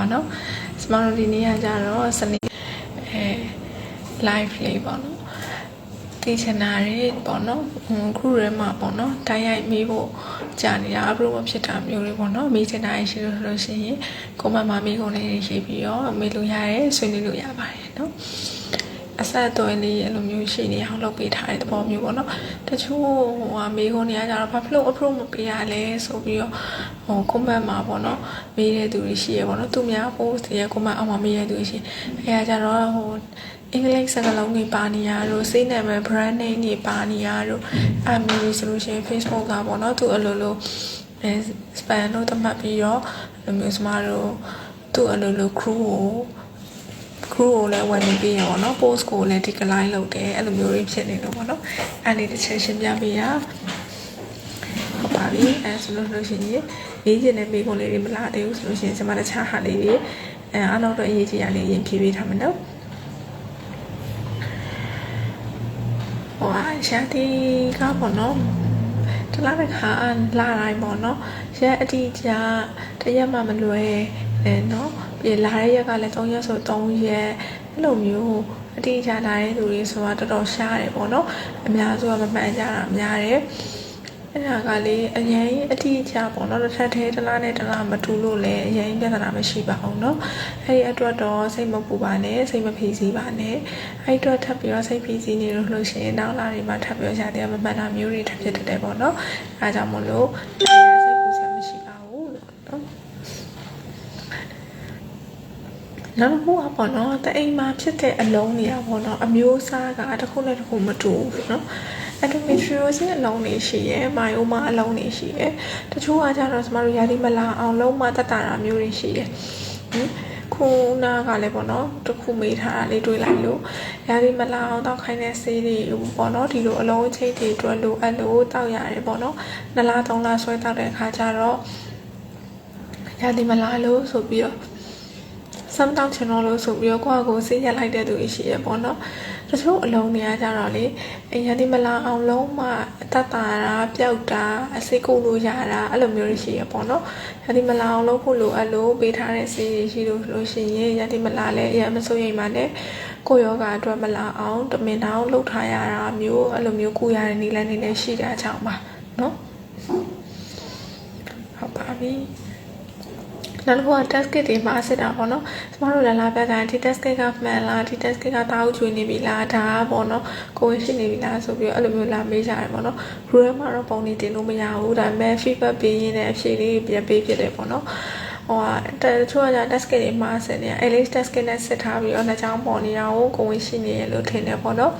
ပါเนาะကျမတို့ဒီနေ့ကကြတော့စနေအဲ live လေးပေါ့နော်သိချင်တာတွေပေါ့နော်ဟို group ထဲမှာပေါ့နော်တိုင်းရိုက်မေးဖို့ကြာနေတာ approve မဖြစ်တာမျိုးတွေပေါ့နော်မေးချင်တာရှိလို့ဆိုလို့ရှိရင်ကိုမမမေးကုန်လေးတွေရှိပြီးတော့မေးလို့ရတယ်ဆွေးနွေးလို့ရပါတယ်နော် အဆက်အသွယ်လေးအဲ့လိုမျိုးရှိနေအောင်လုပ်ပေးထားတဲ့သဘောမျိုးပေါ့နော်တချို့ဟိုဟာမေးကုန်နေရကြတော့ဘာဖြစ်လို့ approve မပေးရလဲဆိုပြီးတော့ဟို comment မှာပေါ့နော်မေးတဲ့သူတွေရှိရပေါ့နော်သူများ post ရဲ့ comment အောက်မှာမေးတဲ့သူတွေရှိအဲဒါကြတော့ဟိုအင်္ဂလိပ်စကားလုံးတွေပါနေရတို့စိတ်နာမည် brand name တွေပါနေရတို့အမျိုးဆိုလို့ရှိရင် Facebook ကပေါ့နော်သူအလိုလိုအဲ spam လို့သတ်မှတ်ပြီးတော့အမျိုးစမတို့သူအလိုလို crew ကို crew ကိုလည်းဝင်နေပြီးရပေါ့နော် post ကိုလည်း decline လုပ်တယ်အဲ့လိုမျိုးတွေဖြစ်နေလို့ပေါ့နော်အဲ့ဒီတစ်ချက်ရှင်းပြပေးရဟုတ်ပါပြီအဲဆိုလို့လို့ရှိရင်ရေးချင်တဲ့မိကုံးလေးတွေမလာသေးဘူးဆိုလို့ရှိရင်ကျွန်မတခြားဟာလေးတွေအဲအားလုံးတော့အရေးကြီးရလေးရင်ဖြည့်ပေးထားမယ်နော်ဟိုအရှာတီကပေါ့နော်တလားတစ်ခါလာတိုင်းပေါ့နော်ရက်အတိအကျတရက်မှမလွယ် အဲနော်ပြီးလာတဲ့ရက်ကလည်း3ရက်ဆို3ရက်အဲ့လိုမျိုးအတိအကျလာတဲ့သူတွေဆိုတာတော်တော်ရှားတယ်ပေါ့နော်အများစုကမမှန်ကြတာများတယ်အဲ့ဒါကလေအရင်အတိအကျပေါ့နော်တစ်ထပ်သေးတစ်လားနဲ့တစ်လားမတူလို့လည်းအရင်ပြဿနာမရှိပါဘူးเนาะအဲ့ဒီအတွက်တော့စိတ်မပူပါနဲ့စိတ်မဖိစီးပါနဲ့အဲ့ဒီအတွက်ထပ်ပြီးတော့စိတ်ဖိစီးနေလို့လို့ရှိရင်နောက်လာတွေမှာထပ်ပြီးတော့ရှာတဲ့မမှန်တာမျိုးတွေထပ်ဖြစ်တတ်တယ်ပေါ့နော်အဲဒါကြောင့်မလို့ နောက်တစ်ခုကပေါ့နော်တအိမ်မှာဖြစ်တဲ့အလုံးတွေကပေါ့နော်အမျိုးအစားကတစ်ခုနဲ့တစ်ခုမတူဘူးနော် endometriosis အလုံးတွေရှိရယ် myoma အလုံးတွေရှိရယ်တချို့ကကျတော့ကျမတို့ရာသီမလာအောင်လုံးမတက်တာမျိုးတွေရှိရယ်ခုနကလည်းပေါ့နော်တခုမေးထားတာလေးတွေးလိုက်လို့ရာသီမလာအောင်တောက်ခိုင်းတဲ့ဆေးတွေပေါ့နော်ဒီလိုအလုံးချိတ်တွေအတွက်လိုအပ်လို့တောက်ရတယ်ပေါ့နော်နှစ်လားသုံးလားဆွဲတောက်တဲ့အခါကျတော့ရာသီမလာလို့ဆိုပြီးတော့ စမ်းတောက်ချင်တော့လို့ဆိုပြီးတော့ကိုယ့်အကိုဆေးရက်လိုက်တဲ့သူတွေရှိရပေါ့နော်တချို့အလုံးတွေကကြတော့လေအရင်ဒီမလာအောင်လုံးမအတတ်တာတာပျောက်တာအစိတ်ကုတ်လို့ရတာအဲ့လိုမျိုးတွေရှိရပေါ့နော်ရဒီမလာအောင်လုပ်ဖို့လိုအပ်လို့ပေးထားတဲ့ဆေးတွေရှိလို့လို့ရှိရင်ရဒီမလာလဲအရင်မစိုးရိမ်ပါနဲ့ကိုယောဂအတွက်မလာအောင်တမင်တောင်လှုပ်ထားရတာမျိုးအဲ့လိုမျိုးကုရတဲ့နည်းလမ်းတွေလည်းရှိတဲ့အကြောင်းပါနော်ဟုတ်ပါပြီ နောက်တစ်ခုက test kit တွေမှာစစ်တာပေါ့နော်ကျမတို့လည်းလာပြတာဒီ test kit ကမှန်လားဒီ test kit ကတားဟုတ်ကျွေးနေပြီလားဒါကပေါ့နော်ကိုယ်ရှိနေပြီလားဆိုပြီးတော့အဲ့လိုမျိုးလာမေးကြတယ်ပေါ့နော် group ထဲမှာတော့ပုံနေတင်လို့မရဘူးဒါပေမဲ့ feedback ပေးရင်းနဲ့အဖြေလေးပြန်ပေးဖြစ်တယ်ပေါ့နော်ဟိုကတချို့က test kit တွေမှာစစ်နေရ LH test kit နဲ့စစ်ထားပြီးတော့နှစ်ချောင်းပေါ်နေတာကိုကိုယ်ရှိနေရလို့ထင်တယ်ပေါ့နော်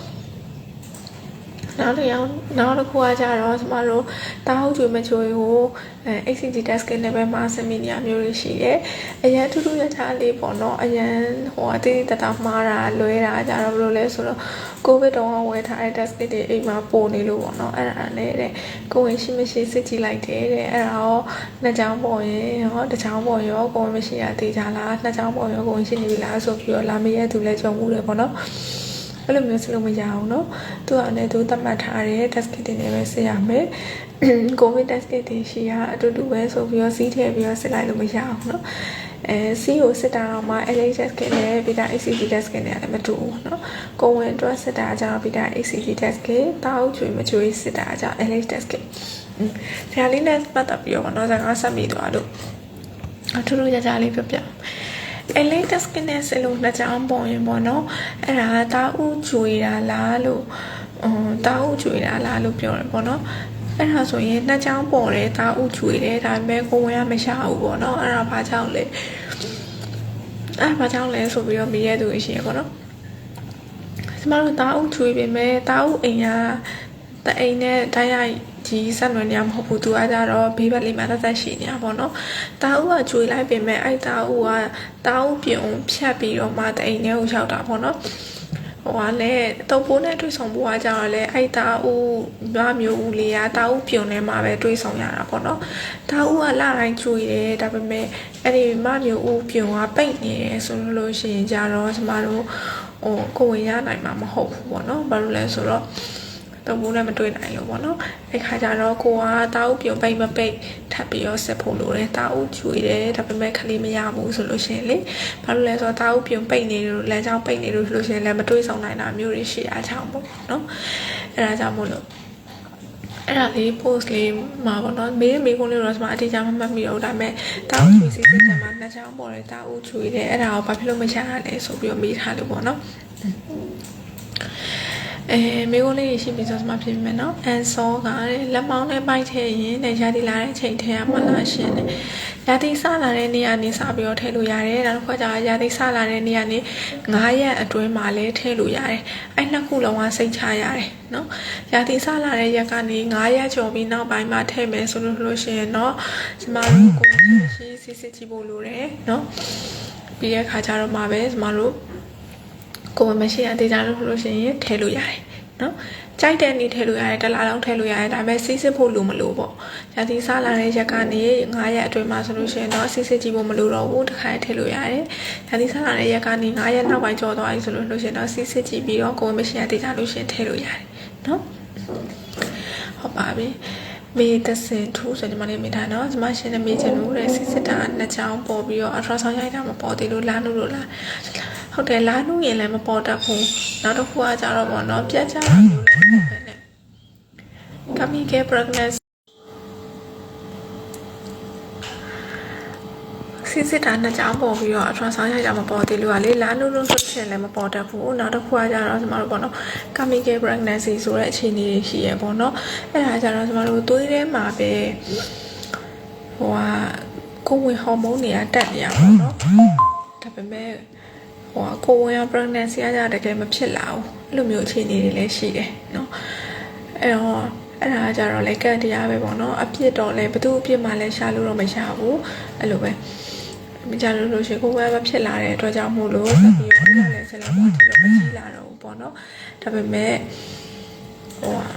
နောက်တစ်ယောက်နောက်တစ်ခုကကြတော့ကျမတို့တာဟုတ်ကျွေးမချိုးကိုအဲ ACG test kit နဲ့ပဲမှာစမီနီယာမျိုးတွေရှိတယ်။အရင်ထူးထူးခြားခြားလေးပေါ့နော်။အရင်ဟိုအသေးသေးတတမှားတာလွဲတာကြတော့ဘယ်လိုလဲဆိုတော့ကိုဗစ်တုန်းကဝယ်ထားတဲ့ test kit တွေအိမ်မှာပို့နေလို့ပေါ့နော်။အဲ့ဒါနဲ့တဲ့ကိုဝင်ရှိမရှိစစ်ကြည့်လိုက်တယ်တဲ့။အဲ့ဒါရောနှစ်ချောင်းပေါ်ရင်ဟောတစ်ချောင်းပေါ်ရောကိုဝင်မရှိရသေးကြလား။နှစ်ချောင်းပေါ်ရောကိုဝင်ရှိနေပြီလားဆိုပြီးတော့လာမရဲ့သူလည်းကြုံမှုတယ်ပေါ့နော်။ အဲ့လိုမျိုးစလို့မရအောင်เนาะသူကလည်းသူသတ်မှတ်ထားတဲ့ test kit တွေနဲ့ပဲစစ်ရမယ်ကိုဗစ် test kit တွေရှိရအတူတူပဲဆိုပြီးတော့စီးထည့်ပြီးတော့စစ်လိုက်လို့မရအောင်เนาะအဲစီကိုစစ်တာတော့မှ LH test kit နဲ့ပြီးတာ ACG test kit နဲ့လည်းမတူဘူးเนาะကိုဝင်အတွက်စစ်တာကြောင့်ပြီးတာ ACG test kit တောက်ကျွေမကျွေစစ်တာကြောင့် LH test kit ဆရာလေးနဲ့ပတ်သက်ပြီးတော့เนาะစကားဆက်မိသွားလို့အထူးထူးခြားခြားလေးပြောပြ အဲလေးတက်စကနဲ့ဆလို့နှစ်ချောင်းပုံရင်ပေါ့နော်အဲ့ဒါတာဥကျွေတာလားလို့အမ်တာဥကျွေတာလားလို့ပြောတယ်ပေါ့နော်အဲ့ဒါဆိုရင်နှစ်ချောင်းပေါ်တယ်တာဥကျွေတယ်ဒါပေမဲ့ကိုဝင်ကမရှာဘူးပေါ့နော်အဲ့ဒါဘာကြောင့်လဲအဲ့ဘာကြောင့်လဲဆိုပြီးတော့မိရဲ့သူရှိရပေါ့နော်ကျမတို့တာဥကျွေပေမဲ့တာဥအိမ်ကတအိမ်နဲ့တိုင်းရိုက် ကြီးဆက်နွယ်နေရမဟုတ်ဘူးသူကကြတော့ဘေးဘက်လေးမှာတက်တက်ရှိနေတာပေါ့နော်။တာဦးကကျွေလိုက်ပြင်မဲ့အဲ့တာဦးကတာဦးပြုံဖြတ်ပြီးတော့မှတအိမ်ထဲကိုရောက်တာပေါ့နော်။ဟိုကလည်းတုပ်ပိုးနဲ့တွေ့ဆုံဖို့ကကြတော့လေအဲ့တာဦးရွာမျိုးဦးလေးကတာဦးပြုံထဲမှာပဲတွေ့ဆုံရတာပေါ့နော်။တာဦးကလာတိုင်းကျွေတယ်ဒါပေမဲ့အဲ့ဒီမမျိုးဦးပြုံကပိတ်နေတယ်ဆိုလို့ရှိရင်ကြတော့ကျမတို့ဟိုကိုဝင်ရနိုင်မှာမဟုတ်ဘူးပေါ့နော်။ဘာလို့လဲဆိုတော့ သုံးဖို့လည်းမတွေ့နိုင်လို့ပေါ့နော်အဲ့ခါကျတော့ကိုကတာအုပ်ပြုံပိတ်မပိတ်ထပ်ပြီးတော့ဆက်ဖို့လိုတယ်တာအုပ်ကျွေတယ်ဒါပေမဲ့ခလေးမရဘူးဆိုလို့ရှိရင်လေဘာလို့လဲဆိုတော့တာအုပ်ပြုံပိတ်နေလို့လမ်းကြောင်းပိတ်နေလို့ဆိုလို့ရှိရင်လည်းမတွေ့ဆောင်နိုင်တာမျိုးတွေရှိအားချောင်းပေါ့နော်အဲ့ဒါကြောင့်မို့လို့အဲ့ဒါလေး post လေးမှာပေါ့နော်မေးမေးခွန်းလေးတော့ကျွန်မအတိအကျမမှတ်မိတော့ဒါပေမဲ့တာအုပ်ချွေစီစစ်တယ်မှာနှစ်ချောင်းပေါ်တယ်တာအုပ်ချွေတယ်အဲ့ဒါကိုဘာဖြစ်လို့မရရလဲဆိုပြီးတော့မေးထားလို့ပေါ့နော် အဲမေးခွန်းလေးရှိပြီဆိုတော့ကျွန်မပြင်မယ်နော်အန်ဆောကတဲ့လက်မောင်းနဲ့ပိုက်ထည့်ရင်တဲ့ရာသီလာတဲ့အချိန်ထဲရမှာလားရှင်တဲ့ရာသီစလာတဲ့နေ့ကနေစပြီးတော့ထည့်လို့ရတယ်နောက်တစ်ခါကျရာသီစလာတဲ့နေ့ကနေ9ရက်အတွင်းမှာလည်းထည့်လို့ရတယ်အဲ့နှစ်ခုလုံးကစိတ်ချရတယ်နော်ရာသီစလာတဲ့ရက်ကနေ9ရက်ကျော်ပြီးနောက်ပိုင်းမှာထည့်မယ်ဆိုလို့လို့ရှိရင်တော့ကျမတို့ကိုရှိစစ်စစ်ကြည့်ဖို့လိုတယ်နော်ပြီးတဲ့ခါကျတော့မှပဲကျမတို့ ကိုယ်မရှိအသေးချာလို့လို့ရှိရင်ထည့်လို့ရတယ်နော်ကြိုက်တဲ့နေ့ထည့်လို့ရတယ်တစ်လားလုံးထည့်လို့ရတယ်ဒါပေမဲ့စီးစစ်ဖို့လိုမလို့ပေါ့ဇာတိစားလာတဲ့ရက်ကနေ9ရက်အတွင်းမှာဆိုလို့ရှိရင်တော့စီးစစ်ကြည့်ဖို့မလိုတော့ဘူးတစ်ခါထည့်လို့ရတယ်ဇာတိစားလာတဲ့ရက်ကနေ9ရက်နောက်ပိုင်းကျော်သွားပြီဆိုလို့လို့ရှိရင်တော့စီးစစ်ကြည့်ပြီးတော့ကိုယ်မရှိအသေးချာလို့ရှိရင်ထည့်လို့ရတယ်နော်ဟုတ်ပါပြီမေးသစင်ထူးဆိုဒီမှာလေးမိထားနော်ဒီမှာရှင်နေမေးချင်လို့တဲ့စစ်စစ်တာနှစ်ချောင်းပေါ်ပြီးတော့ ultrasound ရိုက်တာမပေါ်သေးလို့လာလို့လို့လား ဟုတ်တယ်လာလို့ရင်လည်းမပေါ်တတ်ဘူးနောက်တစ်ခုကကြတော့ပေါ့နော်ပြတ်ကြတာမျိုးလည်းမဟုတ်ပဲနဲ့ coming care pregnancy စစ်စစ်တာနှစ်ကြောင်းပေါ်ပြီးတော့ ultrasound ရိုက်တာမပေါ်သေးလို့ကလေလာလို့လို့ဆိုရှင်လည်းမပေါ်တတ်ဘူးနောက်တစ်ခုကကြတော့ကျမတို့ပေါ့နော် coming care pregnancy ဆိုတဲ့အခြေအနေတွေရှိရပေါ့နော်အဲ့ဒါကြတော့ကျမတို့သွေးထဲမှာပဲဟိုဟာကိုယ်ဝင်ဟော်မုန်းတွေကတက်နေရပါတော့နော်ဒါပေမဲ့ ဟိုဟာကိုယ်ဝင်ရ pregnancy ကကြတကယ်မဖြစ်လာဘူးအဲ့လိုမျိုးအခြေအနေတွေလည်းရှိတယ်နော်အဲ့တော့အဲ့ဒါကြတော့လေကတ်တရားပဲပေါ့နော်အပြစ်တော့လေဘသူအပြစ်မှလည်းရှာလို့တော့မရဘူးအဲ့လိုပဲမကြလို့လို့ရှိရင်ကိုယ်ကဖြစ်လာတဲ့အတွက်ကြောင့်မို့လို့ဆက်ပြီးတော့လည်းဆက်လာဖို့ဒီလိုမကြည့်လာတော့ဘူးပေါ့နော်ဒါပေမဲ့ဟိုဟာ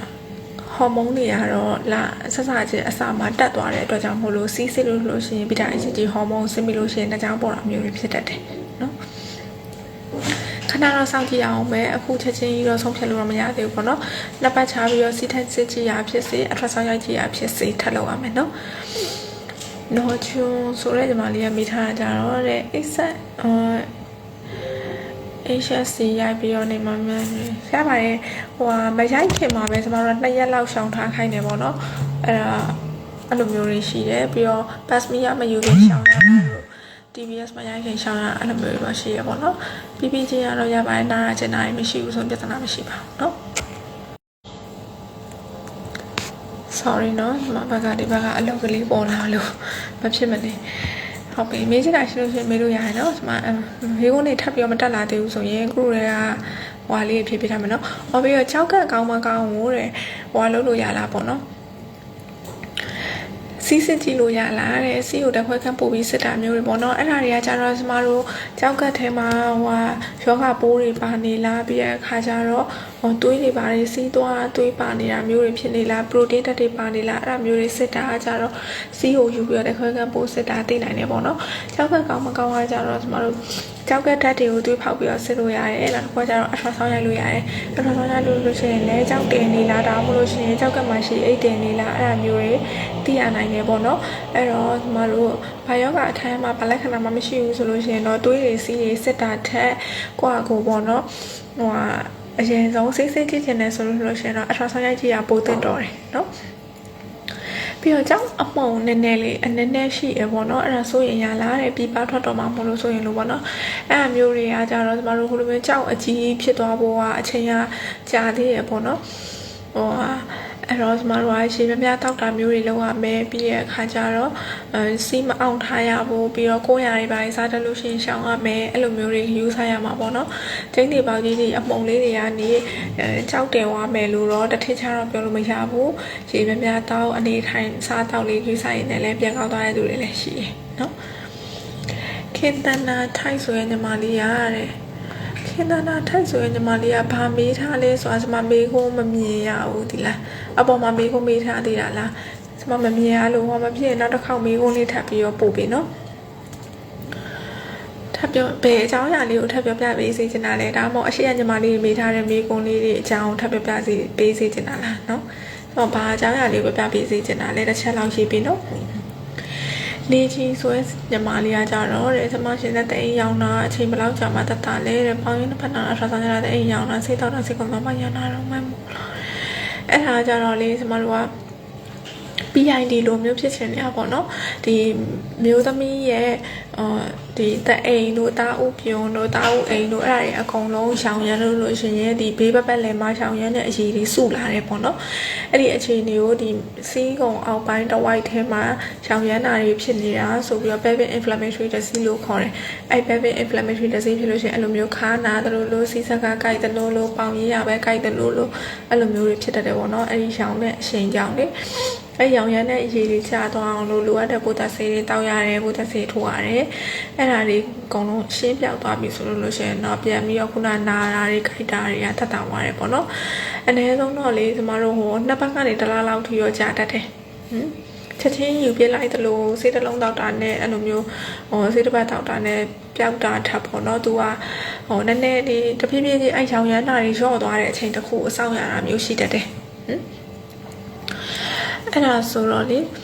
ဟော်မုန်းတွေကတော့လာဆက်စချင်းအစာမှာတက်သွားတဲ့အတွက်ကြောင့်မို့လို့စီးစစ်လို့လို့ရှိရင်ဗီတာအချင်းချင်းဟော်မုန်းဆင်းပြီးလို့ရှိရင်တကြောင်ပေါ်တာမျိုးတွေဖြစ်တတ်တယ်နော် ခဏတော့စောင့်ကြည့်အောင်ပဲအခုချက်ချင်းကြီးတော့ဆုံးဖြတ်လို့တော့မရသေးဘူးပေါ့နော်နှစ်ပတ်ချပြီးတော့စီထက်စစ်ကြည့်ရဖြစ်စေအထက်ဆောင်ရိုက်ကြည့်ရဖြစ်စေထပ်လုပ်ရမယ်နော်နော်ချွန်းဆိုတဲ့ညီမလေးကမိထားတာကြတော့တဲ့အိဆက်အော် HSC ရိုက်ပြီးတော့နေမှာမြန်နေဆရာပါရဲ့ဟိုဟာမရိုက်ခင်မှာပဲကျမတို့က2ရက်လောက်ရှောင်ထားခိုင်းနေပေါ့နော်အဲ့ဒါအဲ့လိုမျိုးတွေရှိတယ်ပြီးတော့ pass me ရမယူခင်ရှောင်ရတာလို့ TBS မှာရိုက်ခင်ရှောင်ရအဲ့လိုမျိုးတွေပါရှိရပေါ့နော်ပြီးပြီးချင်းရတော့ရပါတယ်နားရချင်တာမရှိဘူးဆိုပြဿနာမရှိပါဘူးနော် sorry နော်ဒီမှာဘက်ကဒီဘက်ကအလုပ်ကလေးပေါ်လာလို့မဖြစ်မနေဟုတ်ပြီမေးချင်တာရှိလို့ရှိရင်မေးလို့ရတယ်နော်ဒီမှာမေးခွန်းတွေထပ်ပြီးတော့မတက်လာသေးဘူးဆိုရင်ခုတွေကဟွာလေးဖြည့်ပေးထားမယ်နော်ဟောပြီးတော့6ကတ်ကောင်းမကောင်းဘူးတဲ့ဟွာလုပ်လို့ရလားပေါ့နော် စီးစစ်ကြည့်လို့ရလားတဲ့စီးကိုတစ်ခွက်ခန့်ပို့ပြီးစစ်တာမျိုးတွေပေါ့နော်အဲ့ဒါတွေကကျတော့ကျမတို့ကြောက်ကတ်ထဲမှာဟိုဟာယောဂပိုးတွေပါနေလားပြီးတဲ့အခါကျတော့ဟိုသွေးတွေပါနေစီးသွားသွေးပါနေတာမျိုးတွေဖြစ်နေလားပရိုတင်းဓာတ်တွေပါနေလားအဲ့ဒါမျိုးတွေစစ်တာကကျတော့စီးကိုယူပြီးတော့တစ်ခွက်ခန့်ပို့စစ်တာသိနိုင်တယ်ပေါ့နော်ကြောက်ကတ်ကောင်းမကောင်းကကျတော့ကျမတို့ ကြောက်ကတ်ဓာတ်တွေကိုသွေးဖောက်ပြီးတော့စစ်လို့ရတယ်အဲ့ဒါတစ်ခွက်ကျတော့အထွာဆောင်ရိုက်လို့ရတယ်အထွာဆောင်ရိုက်လို့လို့ရှိရင်လည်းကြောက်တင်နေလားဒါမှမဟုတ်လို့ရှိရင်ကြောက်ကတ်မှရှိအိတ်တင်နေလားအဲ့ဒါမျိုးတွေသိရနိုင်တယ်ပေါ့နော်အဲ့တော့ကျမတို့ဘာယောဂအထိုင်းမှာဘာလက္ခဏာမှမရှိဘူးဆိုလို့ရှိရင်တော့တွေးတွေစီးတွေစစ်တာထက်ကိုယ့်အကိုပေါ့နော်ဟိုဟာအရင်ဆုံးစိတ်စိတ်ကြည့်ချင်တယ်ဆိုလို့လို့ရှိရင်တော့အထွာဆောင်ရိုက်ကြည့်ရပိုတင်တော်တယ်နော် ပြီးတော့ကြောင့်အမုံနည်းနည်းလေးအနည်းနည်းရှိရပေါ့နော်အဲ့ဒါဆိုရင်ရလာတယ်ပြပထွက်တော့မှမလို့ဆိုရင်လို့ပေါ့နော်အဲ့အမျိုးတွေကကြတော့ကျမတို့ဟိုလိုမျိုးကြောက်အကြီးဖြစ်သွားဖို့ကအချိန်ကကြာသေးရပေါ့နော်ဟိုဟာ အဲ့တော့ကျမတို့ကရှေးပြပြတောက်တာမျိုးတွေလုပ်ရမယ်ပြီးတဲ့အခါကျတော့အဲစီးမအောင်ထားရဖို့ပြီးတော့ကိုယ်ရတွေပါစားတယ်လို့ရှိရင်ရှောင်ရမယ်အဲ့လိုမျိုးတွေယူဆရမှာပေါ့နော်ကျင်းတွေပေါက်ကြီးတွေအမုံလေးတွေကနေအဲကြောက်တယ်ဝါမယ်လို့တော့တစ်ထစ်ချတော့ပြောလို့မရဘူးရှေးပြပြတောက်အနေထိုင်စားတောက်လေးယူဆရင်လည်းပြန်ကောက်သွားတဲ့သူတွေလည်းရှိတယ်နော်ခင်တနာထိုက်ဆိုရင်ညီမလေးရတဲ့ ခင်နာနာထိုက်ဆိုရင်ညီမလေးကဘာမေးထားလဲဆိုတာကျွန်မမေးခွန်းမမြင်ရဘူးဒီလားအပေါ်မှာမေးခွန်းမေးထားသေးတာလားကျွန်မမမြင်ရလို့ဟောမဖြစ်ရင်နောက်တစ်ခေါက်မေးခွန်းလေးထပ်ပြီးတော့ပို့ပြီနော်ထပ်ပြောဘယ်အကြောင်းအရာလေးကိုထပ်ပြောပြပေးစေချင်တာလဲဒါမှမဟုတ်အရှိရညီမလေးမိထားတဲ့မိကုန်းလေးတွေအကြောင်းထပ်ပြောပြစေပေးစေချင်တာလားနော်ဟောဘာအကြောင်းအရာလေးကိုပြောပြပေးစေချင်တာလဲတစ်ချက်လောက်ရေးပြီးနော် နေချင်းဆိုရင်ညီမလေးကကြတော့တဲ့ကျမရှင်တဲ့အိမ်ရောက်တာအချိန်ဘယ်လောက်ကြာမှတတ်တာလဲတဲ့ပေါင်းရင်းတစ်ဖက်နာအထောက်ဆောင်ရတဲ့အိမ်ရောက်တာစိတ်တော့တာစိတ်ကောင်းတော့မှရနာတော့မှမို့အဲ့ဒါကြတော့လေကျမတို့က PID လိုမျိုးဖြစ်ချင်နေတာပေါ့နော်ဒီမျိုးသမီးရဲ့အာဒီတအိမ်တို့တာဥပြုံတို့တာဥအိမ်တို့အဲ့ဒါတွေအကုန်လုံးရှောင်ရမ်းလို့လို့ရှင်ရဲ့ဒီဘေးပတ်ပတ်လည်မှာရှောင်ရမ်းတဲ့အရေးတွေစုလာတယ်ပေါ့နော်အဲ့ဒီအခြေအနေကိုဒီစီးကုံအောက်ပိုင်းတစ်ဝိုက်ထဲမှာရှောင်ရမ်းတာတွေဖြစ်နေတာဆိုပြီးတော့ pelvic inflammatory disease လို့ခေါ်တယ်အဲ့ pelvic inflammatory disease ဖြစ်လို့ရှိရင်အဲ့လိုမျိုးခါနာတယ်လို့လို့စီးဆက်ကကြိုက်တယ်လို့လို့ပေါင်ရည်ရပဲကြိုက်တယ်လို့လို့အဲ့လိုမျိုးတွေဖြစ်တတ်တယ်ပေါ့နော်အဲ့ဒီရှောင်တဲ့အချိန်ကြောင့်လေအဲ့ရောင်ရမ်းတဲ့အရေးတွေချသွားအောင်လို့လိုအပ်တဲ့ပိုးသက်ဆေးတွေတောက်ရတယ်ပိုးသက်ဆေးထိုးရတယ်အဲ့ဒါတွေအကုန်လုံးရှင်းပြောက်သွားပြီဆိုလို့လို့ရှိရင်တော့ပြန်ပြီးတော့ခုနနာတာတွေခိုက်တာတွေကထပ်တာသွားတယ်ပေါ့နော်အနည်းဆုံးတော့လေကျမတို့ဟိုနှစ်ပတ်ကနေတစ်လားလောက်ထိရောကြာတတ်တယ်ဟမ်ချက်ချင်းယူပြလိုက်သလိုစေးတစ်လုံးတောက်တာနဲ့အဲ့လိုမျိုးဟိုစေးတစ်ပတ်တောက်တာနဲ့ပျောက်တာထပ်ပေါ့နော်သူကဟိုနည်းနည်းလေးတဖြည်းဖြည်းချင်းအဲ့ရောင်ရမ်းတာတွေရော့သွားတဲ့အချိန်တစ်ခုအဆောင်ရတာမျိုးရှိတတ်တယ်ဟမ်အဲ့ဒါဆိုတော့လေကျ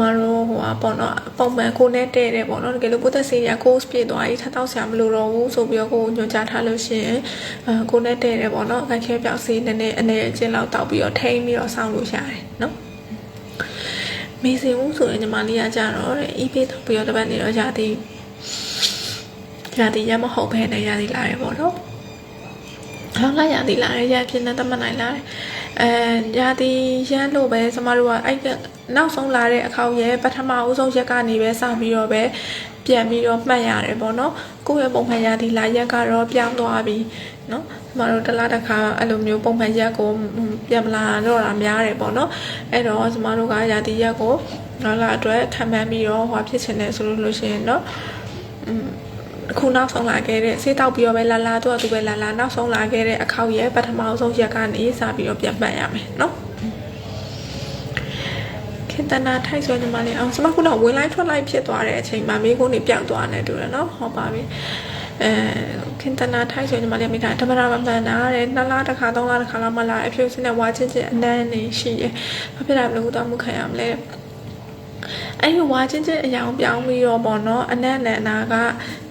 မတို့ဟိုอ่ะပေါ့နော်ပုံမှန်ကိုနဲ့တဲ့တယ်ပေါ့နော်တကယ်လို့ပိုးသက်ဆေးရ course ပြည့်သွားပြီထပ်တော့ဆရာမလိုတော့ဘူးဆိုပြီးတော့ကိုညွှန်ကြားထားလို့ရှိရင်အဲကိုနဲ့တဲ့တယ်ပေါ့နော်အခက်ခဲပြောက်ဆေးနည်းနည်းအနေအချင်းလောက်တောက်ပြီးတော့ထိန်းပြီးတော့စောင့်လို့ရတယ်နော်မေစင်ဦးဆိုရင်ညီမလေးကကြတော့တဲ့ EP တောက်ပြီးတော့တပတ်နေတော့ရာသီရာသီရမဟုတ်ဘဲနဲ့ရာသီလာတယ်ပေါ့နော်ဟောလာရာသီလာတယ်ရဖြစ်နေတမနိုင်လာတယ် အဲရာသီရမ်းလို့ပဲကျမတို့ကအဲ့နောက်ဆုံးလာတဲ့အခေါက်ရဲ့ပထမအဦးဆုံးရက်ကနေပဲစပြီးတော့ပဲပြန်ပြီးတော့မှတ်ရတယ်ပေါ့နော်ကိုယ့်ရဲ့ပုံမှန်ရာသီလာရက်ကတော့ပြောင်းသွားပြီနော်ကျမတို့တစ်လားတစ်ခါအဲ့လိုမျိုးပုံမှန်ရက်ကိုပြန်မလာတော့တာများတယ်ပေါ့နော်အဲ့တော့ကျမတို့ကရာသီရက်ကိုနောက်လာအတွက်ခံမှန်းပြီးတော့ဟောဖြစ်ချင်တယ်ဆိုလို့လို့ရှိရင်တော့อืม ခုနောက်ဆုံးလာခဲ့တဲ့ဆေးတောက်ပြီးတော့ပဲလာလာတော့သူပဲလာလာနောက်ဆုံးလာခဲ့တဲ့အခောက်ရဲ့ပထမဆုံးရက်ကနေစပြီးတော့ပြန်မှတ်ရမယ်နော်ခင်တနာထိုက်ဆိုညီမလေးအောင်စမခုနဝင်လိုက်ထွက်လိုက်ဖြစ်သွားတဲ့အချိန်မှာမိကုန်းနေပြောက်သွားတယ်တူတယ်နော်ဟောပါပြီအဲခင်တနာထိုက်ဆိုညီမလေးမိသားဓမ္မရာမမှန်တာတဲ့နှစ်လတစ်ခါသုံးလတစ်ခါလောက်မှလာအဖြူစင်းနဲ့ဝါချင်းချင်းအနမ်းနေရှိတယ်ဘာဖြစ်တာမလို့တော့မှုခံရမလဲ အဲ့ဒီဝါချင်းချင်းအယောင်ပြောင်းပြီးတော့ပေါ့နော်အနက်နဲ့အနာက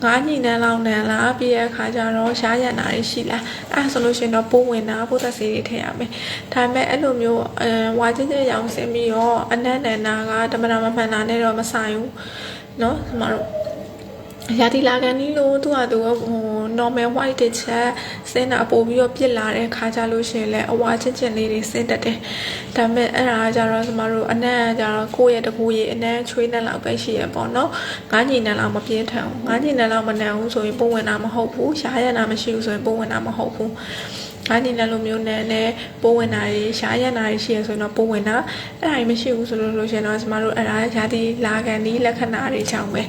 ငါးညီနှန်းလောက်နဲ့လားပြီးရခါကျတော့ရှားရံတာရှိလားအဲ့ဆိုလို့ရှင်တော့ပိုးဝင်တာပိုးသက်စီတွေထည့်ရမယ်ဒါပေမဲ့အဲ့လိုမျိုးအဲဝါချင်းချင်းအယောင်ဆင်းပြီးတော့အနက်နဲ့အနာကတမနာမမှန်တာနဲ့တော့မဆိုင်ဘူးနော်ကျမတို့ ရာသီလာကန်နီးလို့သူကသူဟို normal white တစ်ချက်စင်းတာပို့ပြီးတော့ပြစ်လာတဲ့ခါကြလို့ရှိရင်လည်းအဝါချင်းချင်းလေးတွေစင်းတတ်တယ်။ဒါပေမဲ့အဲ့ဒါကကြတော့ကျမတို့အနံ့ကကြတော့ကိုယ့်ရဲ့တကူကြီးအနံ့ချွေးနဲ့လောက်ပဲရှိရပေါ့နော်။ငါးညီနဲ့လောက်မပြင်းထန်ဘူး။ငါးညီနဲ့လောက်မနံဘူးဆိုရင်ပုံဝင်တာမဟုတ်ဘူး။ရှားရတာမရှိဘူးဆိုရင်ပုံဝင်တာမဟုတ်ဘူး။ ငါးညီနဲ့လိုမျိုးနဲ့နဲ့ပိုးဝင်တာတွေရှားရတာတွေရှိရဆိုရင်တော့ပိုးဝင်တာအဲ့ဒါကြီးမရှိဘူးဆိုလို့လို့ရှိရင်တော့ကျမတို့အဲ့ဒါရာသီလာကန်ဒီလက္ခဏာတွေကြောင့်ပဲ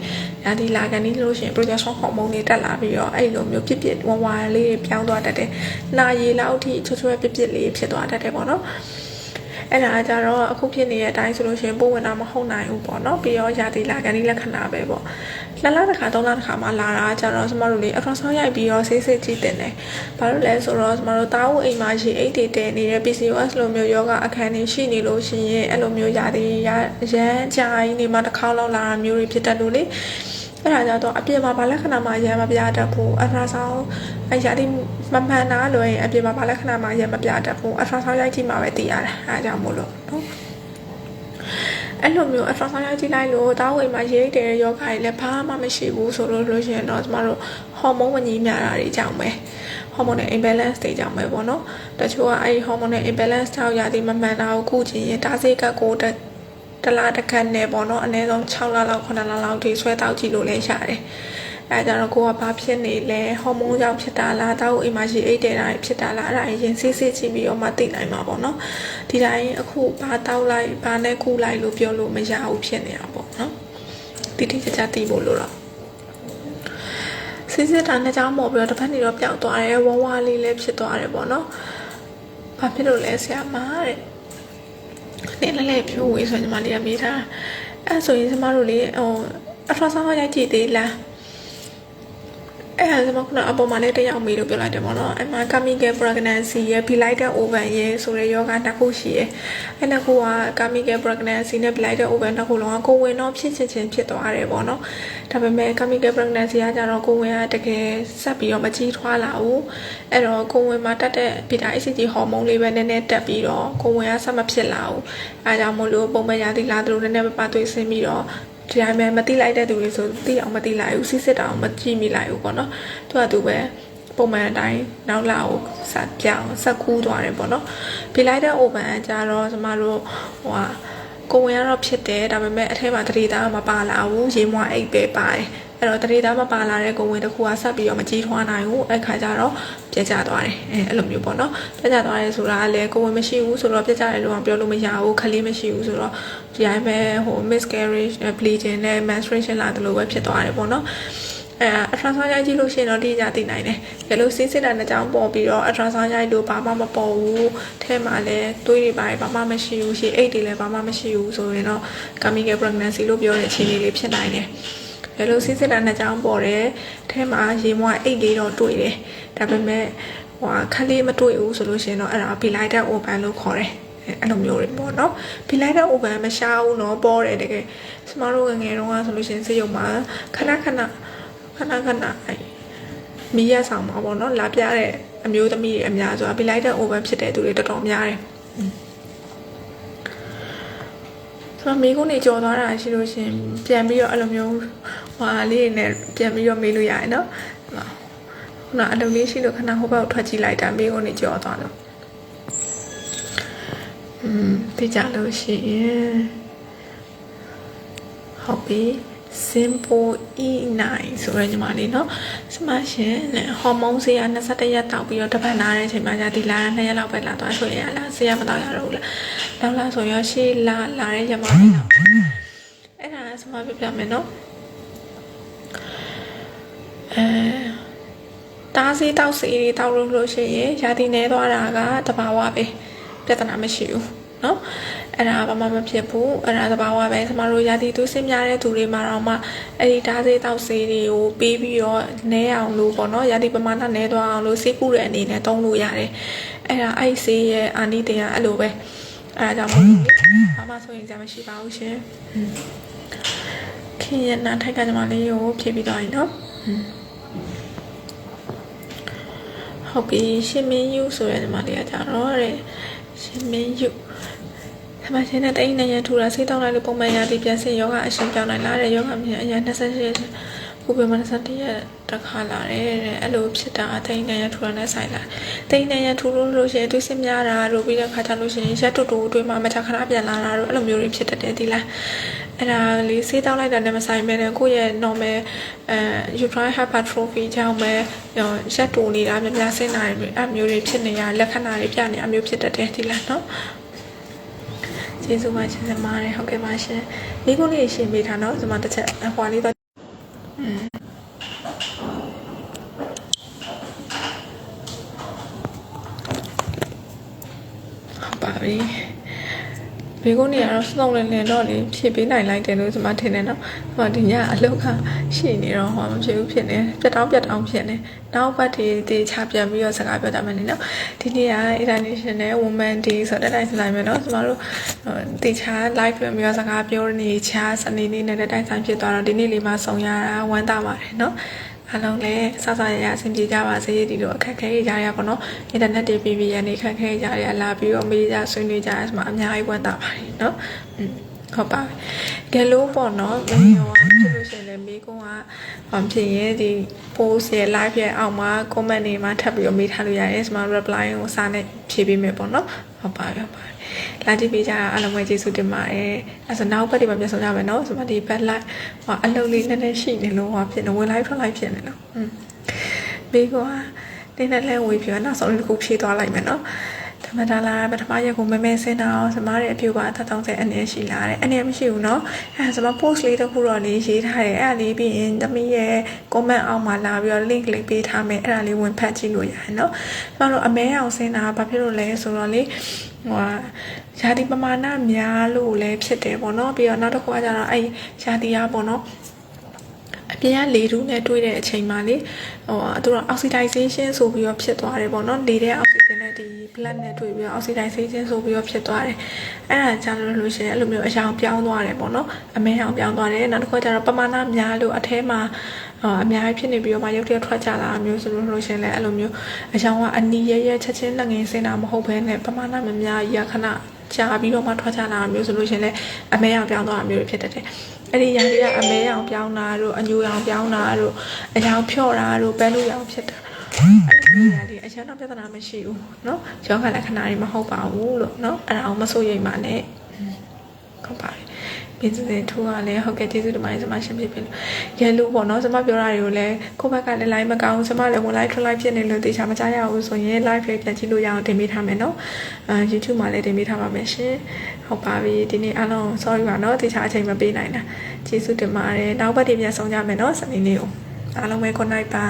ရာသီလာကန်ဒီလို့ရှိရင် progesterone hormone တွေတက်လာပြီးတော့အဲ့လိုမျိုးပြစ်ပြစ်ဝဝလေးတွေပြောင်းသွားတတ်တယ်။နာရီလောက်ထိချွတ်ချွတ်ပြစ်ပြစ်လေးဖြစ်သွားတတ်တယ်ပေါ့နော်။ အဲ့ဒါကြတော့အခုဖြစ်နေတဲ့အတိုင်းဆိုလို့ရှိရင်ပိုးဝင်တာမဟုတ်နိုင်ဘူးပေါ့နော်ပြီးတော့ရာသီလာကန်ဒီလက္ခဏာပဲပေါ့နှစ်လတစ်ခါသုံးလတစ်ခါမှလာတာကြတော့ကျမတို့လေ ultrasound ရိုက်ပြီးတော့ဆေးစစ်ကြည့်တင်တယ်ဘာလို့လဲဆိုတော့ကျမတို့တာဝအိမ်မှာရေအိတ်တွေတည်နေတဲ့ PCOS လိုမျိုးယောဂအခန်းတွေရှိနေလို့ရှိရင်အဲ့လိုမျိုးရာသီရရမ်းကြာရင်းနေမှတစ်ခေါက်လောက်လာတာမျိုးတွေဖြစ်တတ်လို့လေ အဲ့ဒါကြတော့အပြင်မှာဘာလက္ခဏာမှရမ်းမပြတတ်ဘူးအထရာဆောင်းအရာဒီမမှန်တာလို့ရင်အပြင်မှာဘာလက္ခဏာမှရမ်းမပြတတ်ဘူးအထရာဆောင်းရိုက်ကြည့်မှပဲသိရတာအဲဒါကြောင့်မို့လို့နော်အဲ့လိုမျိုးအထရာဆောင်းရိုက်ကြည့်လိုက်လို့တာဝိမ်မှာရိတ်တဲ့ယောဂါတွေလည်းဘာမှမရှိဘူးဆိုလို့လို့ရှိရင်တော့ကျမတို့ဟော်မုန်းမညီမျှတာတွေကြောင့်ပဲဟော်မုန်းနဲ့ imbalance တွေကြောင့်ပဲပေါ့နော်တချို့ကအဲ့ဒီဟော်မုန်းနဲ့ imbalance ကြောင့်ရသည်မမှန်တာကိုကုချင်ရင်တားစိတ်ကကို တတလားတစ်ခတ်နဲ့ပေါ့နော်အနည်းဆုံး6လလောက်9လလောက်ထိဆွဲတောက်ကြည့်လို့လည်းရတယ်အဲကြတော့ကိုကဘာဖြစ်နေလဲဟော်မုန်းကြောင့်ဖြစ်တာလားတောက်အိမ်မှာရှိအိတ်တယ်တာဖြစ်တာလားအဲ့ဒါရင်စစ်စစ်ကြည့်ပြီးတော့မှသိနိုင်မှာပေါ့နော်ဒီတိုင်းအခုဘာတောက်လိုက်ဘာနဲ့ကုလိုက်လို့ပြောလို့မရဘူးဖြစ်နေတာပေါ့နော်တိတိကျကျသိဖို့လို့တော့စစ်စစ်တာနဲ့ကြောင်းမော်ပြီးတော့တစ်ဖက်နေတော့ပျောက်သွားတယ်ဝဝလေးလည်းဖြစ်သွားတယ်ပေါ့နော်ဘာဖြစ်လို့လဲဆရာမတဲ့ နေလဲလဲဖြိုးဝေးဆိုညီမလေးကမေးထားအဲ့ဆိုရင်ကျမတို့လေဟိုအထရာဆောင်းရိုက်ကြည့်သေးလား အဲ့ဒါဆိုမှခုနအပေါ်မှာလည်းတစ်ယောက်မေးလို့ပြောလိုက်တယ်ပေါ့နော်အဲ့မှာ chemical pregnancy ရဲ့ bilital ovum ရဲ့ဆိုတဲ့ယောဂနှစ်ခုရှိရဲ့အဲ့နှစ်ခုက chemical pregnancy နဲ့ bilital ovum နှစ်ခုလုံးကကိုယ်ဝင်တော့ဖြစ်ချင်ချင်းဖြစ်သွားတယ်ပေါ့နော်ဒါပေမဲ့ chemical pregnancy ကကြတော့ကိုယ်ဝင်ကတကယ်ဆက်ပြီးတော့မကြီးထွားလာဘူးအဲ့တော့ကိုယ်ဝင်မှာတက်တဲ့ beta hcg ဟော်မုန်းလေးပဲနည်းနည်းတက်ပြီးတော့ကိုယ်ဝင်ကဆက်မဖြစ်လာဘူးအဲဒါကြောင့်မို့လို့ပုံမှန်ရာသီလာသလိုနည်းနည်းပါသွေးဆင်းပြီးတော့ ဒီတိုင်းပဲမတိလိုက်တဲ့သူတွေဆိုတိအောင်မတိလိုက်ဘူးစစ်စစ်တောင်မကြည့်မိလိုက်ဘူးပေါ့နော်သူကသူပဲပုံမှန်အတိုင်းနောက်လာကိုစပြောင်းဆက်ကူးသွားတယ်ပေါ့နော်ပြလိုက်တဲ့ open ကြတော့ကျမတို့ဟိုဟာကိုဝင်ကတော့ဖြစ်တယ်ဒါပေမဲ့အထက်မှာတတိသားမပါလာဘူးရေမွားအိတ်ပဲပါတယ် အဲ့တော့တတိသားမပါလာတဲ့ကိုဝင်တစ်ခုကဆက်ပြီးတော့မကြီးထွားနိုင်ဘူးအဲ့ခါကျတော့ပြက်ကျသွားတယ်အဲအဲ့လိုမျိုးပေါ့နော်ပြက်ကျသွားတယ်ဆိုတာကလည်းကိုဝင်မရှိဘူးဆိုတော့ပြက်ကျတယ်လို့ပြောလို့မရဘူးခလေးမရှိဘူးဆိုတော့ဒီတိုင်းပဲဟို miscarriage bleeding နဲ့ menstruation လာတယ်လို့ပဲဖြစ်သွားတယ်ပေါ့နော်အဲ ultrasound ရိုက်ကြည့်လို့ရှိရင်တော့ဒီကြသိနိုင်တယ်။ဒါလို့စစ်စစ်တာနဲ့ကြောင်းပေါ်ပြီးတော့ ultrasound ရိုက်လို့ဘာမှမပေါ်ဘူး။ထဲမှာလည်းသွေးတွေပါဘာမှမရှိဘူးရှိအိတ်တွေလည်းဘာမှမရှိဘူးဆိုရင်တော့ chemical pregnancy လို့ပြောတဲ့အခြေအနေလေးဖြစ်နိုင်တယ်။ ဘယ်လိုစီးစစ်တာနှစ်ချောင်းပေါ်တယ်ထဲမှာရေမွားအိတ်လေးတော့တွေ့တယ်ဒါပေမဲ့ဟိုခလေးမတွေ့ဘူးဆိုလို့ရှိရင်တော့အဲ့ဒါဘီလိုက်တဲ့ open လို့ခေါ်တယ်အဲ့လိုမျိုးတွေပေါ့နော်ဘီလိုက်တဲ့ open မရှားဘူးနော်ပေါ်တယ်တကယ်ကျမတို့ငငယ်တုန်းကဆိုလို့ရှိရင်စေယုံမှာခဏခဏခဏခဏအဲ့မီးရဆောင်မှာပေါ့နော်လာပြတဲ့အမျိုးသမီးတွေအများဆိုဘီလိုက်တဲ့ open ဖြစ်တဲ့သူတွေတော်တော်များတယ် ဆိုတော့မိကုန်းနေကြော်သွားတာရှိလို့ရှရင်ပြန်ပြီးတော့အဲ့လိုမျိုးဟွာလေးတွေနဲ့ပြန်ပြီးတော့မေးလို့ရတယ်နော်ခုနအလုပ်လေးရှိလို့ခဏဟိုဘက်ကိုထွက်ကြည့်လိုက်တာမိကုန်းနေကြော်သွားလို့อืมသိကြလို့ရှိရင်ဟုတ်ပြီ simple e9 ဆိုရညီမလေးเนาะစမရှင်နဲ့ဟော်မုန်းဆေးက21ရက်တောက်ပြီးတော့တပတ်နာတဲ့အချိန်မှာကြာဒီလာ2ရက်လောက်ပဲလာသွားဆိုရင်အလားဆေးရမတော့ရတော့ဘူးလား လောက်လာဆိုရောရှေ့လာလာတဲ့ရမလေးတော့အဲ့ဒါဆမပြပြမယ်နော်အဲတားစီတောက်စီတွေတောက်လို့လို့ရှိရင်ရာသီနေသွားတာကတဘာဝပဲပြဿနာမရှိဘူးနော်အဲ့ဒါဘာမှမဖြစ်ဘူးအဲ့ဒါသဘာဝပဲကျမတို့ရာသီသူဆင်းများတဲ့သူတွေမှာတော့မှအဲ့ဒီဓာတ်စေးတောက်စေးတွေကိုပေးပြီးတော့နဲအောင်လို့ပေါ့နော်ရာသီပမာဏနဲသွားအောင်လို့စေးပူတဲ့အနေနဲ့သုံးလို့ရတယ်အဲ့ဒါအဲ့စေးရဲ့အာနိသင်ကအဲ့လိုပဲ အဲဒါကြောင့်မို့လို့ဘာမှဆိုရင်ကြမရှိပါဘူးရှင်ခင်ရနာထိုက်ကကျွန်မလေးကိုဖြည့်ပြီးတော့ရင်နော်ဟုတ်ပြီရှင်မင်းယူဆိုရကျွန်မလေးကကြတော့တဲ့ရှင်မင်းယူ။သမရှင်နဲ့တိတ်နေရထူတာဆေးတောင်းလိုက်လို့ပုံမှန်ရာသီပြန်ဆင်းယောဂအရှင်ပြောင်းနိုင်လာတဲ့ယောဂမြန်အရာ28 ဟိုဘယ်မှာ21ရက်တခါလာတယ်တဲ့အဲ့လိုဖြစ်တာအသိဉာဏ်ရထူတာနဲ့ဆိုင်လာသိဉာဏ်ရထူလို့လို့ရှိရင်သူစစ်များတာတို့ပြီးတဲ့ခါကျလို့ရှိရင်ရက်တူတူတွေမှာမချခဏပြန်လာတာတို့အဲ့လိုမျိုးတွေဖြစ်တတ်တယ်ဒီလားအဲ့ဒါလေးစေးတောင်းလိုက်တာနဲ့မဆိုင်ပဲနဲ့ကိုယ့်ရဲ့ normal အဲ uterine hypertrophy ကြောင့်ပဲရက်တူနေတာများများဆင်းလာတယ်အဲ့မျိုးတွေဖြစ်နေရလက္ခဏာတွေပြနေအမျိုးဖြစ်တတ်တယ်ဒီလားနော်ကျေးဇူးပါရှင်စမားတယ်ဟုတ်ကဲ့ပါရှင်မိကုန်းလေးရှင်းပေးတာเนาะဒီမှာတစ်ချက်ဟွာလေးတော့ ဟုတ်ပါပြီ ဘေကုန်းနေရတော့စုံလည်လည်တော့လေဖြည့်ပေးနိုင်လိုက်တယ်လို့ကျွန်မထင်တယ်နော်။ဟောဒီညအလုတ်ခရှိနေတော့ဟောမဖြစ်ဘူးဖြစ်နေပြတ်တောင်းပြတ်တောင်းဖြစ်နေ။နောက်ပတ်ဒီတေချပြန်ပြီးတော့စကားပြောကြမယ်နော်။ဒီနေ့က International Women Day ဆိုတဲ့တိုင်းဆိုင်မယ်နော်။ကျွန်တော်တို့တေချာ live ပြန်ပြီးတော့စကားပြောနေချာစနေနေ့နဲ့တိုင်းဆိုင်ဖြစ်သွားတော့ဒီနေ့လေးမှဆုံရတာဝမ်းသာပါတယ်နော်။ အားလုံးလည်းစစရရအဆင်ပြေကြပါစေဒီလိုအခက်ခဲကြရပါတော့အင်တာနက်တွေပြီးပြီးရနေခက်ခဲကြရလာပြီးတော့မေးကြဆွေးနွေးကြရမှာအများကြီးဝမ်းသာပါတယ်เนาะဟုတ်ပါပြီကဲလို့ပေါ့နော်မင်းရောဖြစ်လို့ရှိရင်လည်းမိကုန်းကဘာဖြစ်ရင်ဒီ post ရဲ့ live ရဲ့အောက်မှာ comment တွေမှာထပ်ပြီးတော့မေးထားလို့ရတယ်ကျွန်မ reply ကိုစာနဲ့ဖြေပေးမယ်ပေါ့နော်ဟုတ်ပါပြီဟုတ်ပါပြီ လာကြည့်ပေးကြတာအားလုံးပဲကျေးဇူးတင်ပါတယ်အဲဆိုနောက်ဘက်တွေမှာပြန်ဆောင်ကြမယ်နော်ဆိုမှဒီ back light ဟိုအလုပ်လေးနည်းနည်းရှိနေလို့ဟောဖြစ်နေဝင် live ထွက် live ဖြစ်နေလို့อืมမိကုန်းကနည်းနည်းလဲဝေးပြနောက်ဆုံးတစ်ခုဖြေသွားလိုက်မယ်နော်မဒါလာပထမရက်ကိုမမဲစင်းတာအောင်စမားရဲ့အပြူပါ30အနေရှိလာတယ်အနေမရှိဘူးเนาะအဲစမ post လေးတစ်ခုတော့လေးရေးထားတယ်အဲ့ဒါလေးပြီးရင်သမီးရဲ့ comment အောက်မှာလာပြီးတော့ link လေးပေးထားမယ်အဲ့ဒါလေးဝင်ဖတ်ကြည့်လို့ရတယ်เนาะကျွန်တော်တို့အမဲအောင်စင်းတာဘာဖြစ်လို့လဲဆိုတော့လေ ဟိုရာသီပမာဏများလို့လည်းဖြစ်တယ်ပေါ့နော်ပြီးတော့နောက်တစ်ခုကကျတော့အဲ့ရာသီကပေါ့နော်အပြင်ကလေတူးနဲ့တွေးတဲ့အချိန်မှာလေဟိုသူတို့ oxidization ဆိုပြီးတော့ဖြစ်သွားတယ်ပေါ့နော်လေတဲ့ oxygen နဲ့ဒီ blood နဲ့တွေ့ပြီးတော့ oxidization ဆိုပြီးတော့ဖြစ်သွားတယ်အဲ့ဒါကြောင့်လို့လို့ရှိရင်အဲ့လိုမျိုးအရောင်ပြောင်းသွားတယ်ပေါ့နော်အမဲရောင်ပြောင်းသွားတယ်နောက်တစ်ခါကျတော့ပမာဏများလို့အထဲမှာ အာအများကြီးဖြစ်နေပြီးတော့မှရုပ်တရက်ထွက်ကြလာမျိုးဆိုလို့လို့ရှိရင်လည်းအဲ့လိုမျိုးအရောင်ကအနီးရရချက်ချင်းလက်ငင်းစင်တာမဟုတ်ဘဲနဲ့ပမာဏမများကြီးခဏကြာပြီးတော့မှထွက်ကြလာမျိုးဆိုလို့ရှိရင်လည်းအမဲရောင်ပြောင်းသွားတာမျိုးတွေဖြစ်တတ်တယ်အဲ့ဒီရာတွေကအမဲရောင်ပြောင်းတာတို့အညူရောင်ပြောင်းတာတို့အရောင်ဖြော့တာတို့ပန်းလူရောင်ဖြစ်တာ အဲ့ဒီနေရာလေးအရင်တော့ပြဿနာမရှိဘူးเนาะယောဂလက္ခဏာတွေမဟုတ်ပါဘူးလို့เนาะအဲ့ဒါအောင်မစိုးရိမ်ပါနဲ့ဟုတ်ပါတယ် ် ပြင်စင်ထူကလည်းဟုတ်ကဲ့ကျေးဇူးတင်ပါတယ်ကျွန်မရှင်းပြပြလို့ရဲလူပေါ့နော်ကျွန်မပြောတာတွေကိုလည်းကိုယ့်ဘက်ကလည်း line မကောင်းကျွန်မလည်း one line two line ဖြစ်နေလို့တေချာမကြားရဘူးဆိုရင် live လေးပြန်ကြည့်လို့ရအောင်တင်ပေးထားမယ်နော်အာ YouTube မှာလည်းတင်ပေးထားပါမယ်ရှင်ဟုတ်ပါပြီဒီနေ့အားလုံး sorry ပါနော်တေချာအချိန်မပေးနိုင်တာကျေးဇူးတင်ပါတယ်နောက်ဘက်တွေပြန်ဆောင်ကြမယ်နော်စနေနေ့ကိုအားလုံးပဲ good night ပါ